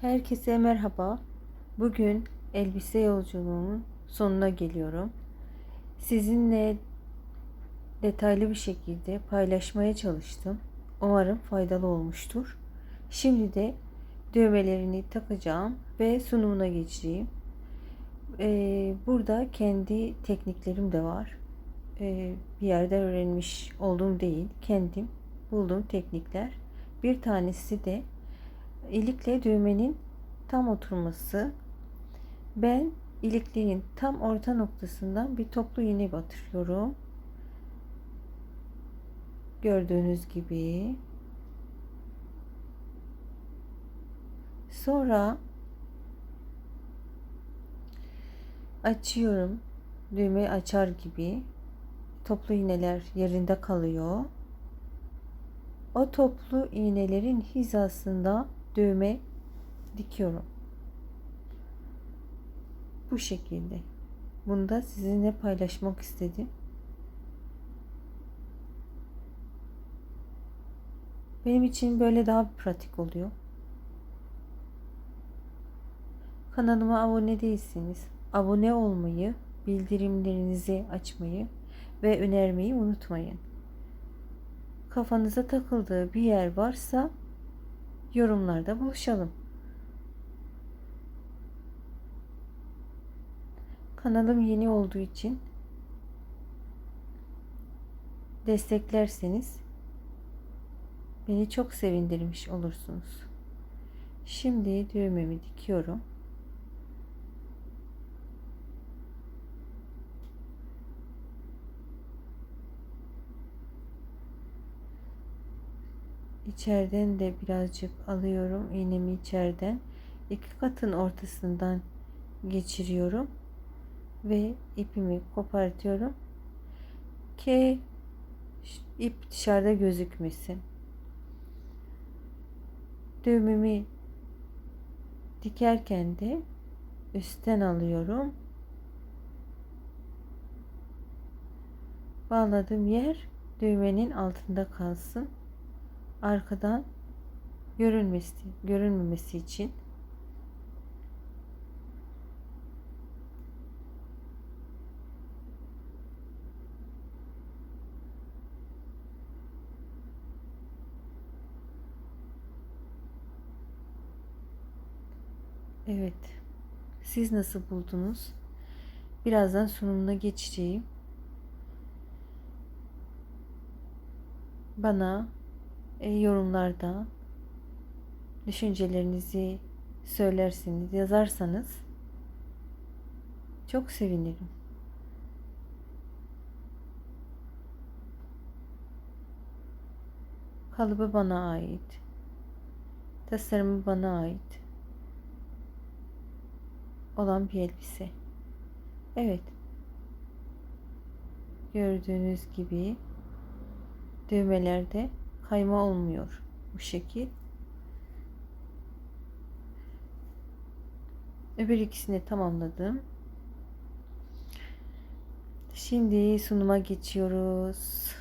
Herkese merhaba. Bugün elbise yolculuğunun sonuna geliyorum. Sizinle detaylı bir şekilde paylaşmaya çalıştım. Umarım faydalı olmuştur. Şimdi de düğmelerini takacağım ve sunumuna geçeceğim. Ee, burada kendi tekniklerim de var. Ee, bir yerden öğrenmiş olduğum değil, kendim bulduğum teknikler. Bir tanesi de ilikle düğmenin tam oturması. Ben ilikliğin tam orta noktasından bir toplu iğne batırıyorum. Gördüğünüz gibi. Sonra açıyorum. Düğmeyi açar gibi. Toplu iğneler yerinde kalıyor. O toplu iğnelerin hizasında düğme dikiyorum. Bu şekilde. Bunu da sizinle paylaşmak istedim. Benim için böyle daha pratik oluyor. Kanalıma abone değilseniz abone olmayı, bildirimlerinizi açmayı ve önermeyi unutmayın. Kafanıza takıldığı bir yer varsa yorumlarda buluşalım. Kanalım yeni olduğu için desteklerseniz beni çok sevindirmiş olursunuz. Şimdi düğmemi dikiyorum. İçeriden de birazcık alıyorum iğnemi içeriden. iki katın ortasından geçiriyorum ve ipimi kopartıyorum ki ip dışarıda gözükmesin. Düğümümü dikerken de üstten alıyorum. Bağladığım yer düğmenin altında kalsın arkadan görünmesi, görünmemesi için Evet. Siz nasıl buldunuz? Birazdan sunumuna geçeceğim. Bana yorumlarda düşüncelerinizi söylersiniz, yazarsanız çok sevinirim. Kalıbı bana ait. Tasarımı bana ait. Olan bir elbise. Evet. Gördüğünüz gibi düğmelerde kayma olmuyor bu şekil. Öbür ikisini tamamladım. Şimdi sunuma geçiyoruz.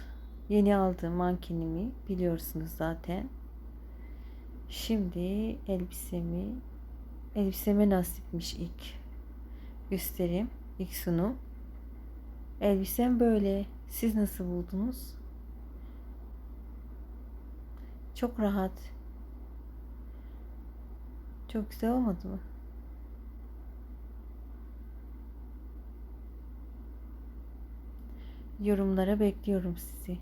Yeni aldığım mankenimi biliyorsunuz zaten. Şimdi elbisemi elbiseme nasipmiş ilk göstereyim ilk sunum. Elbisem böyle. Siz nasıl buldunuz? Çok rahat. Çok güzel olmadı mı? Yorumlara bekliyorum sizi.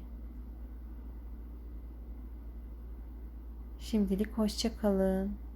Şimdilik hoşça kalın.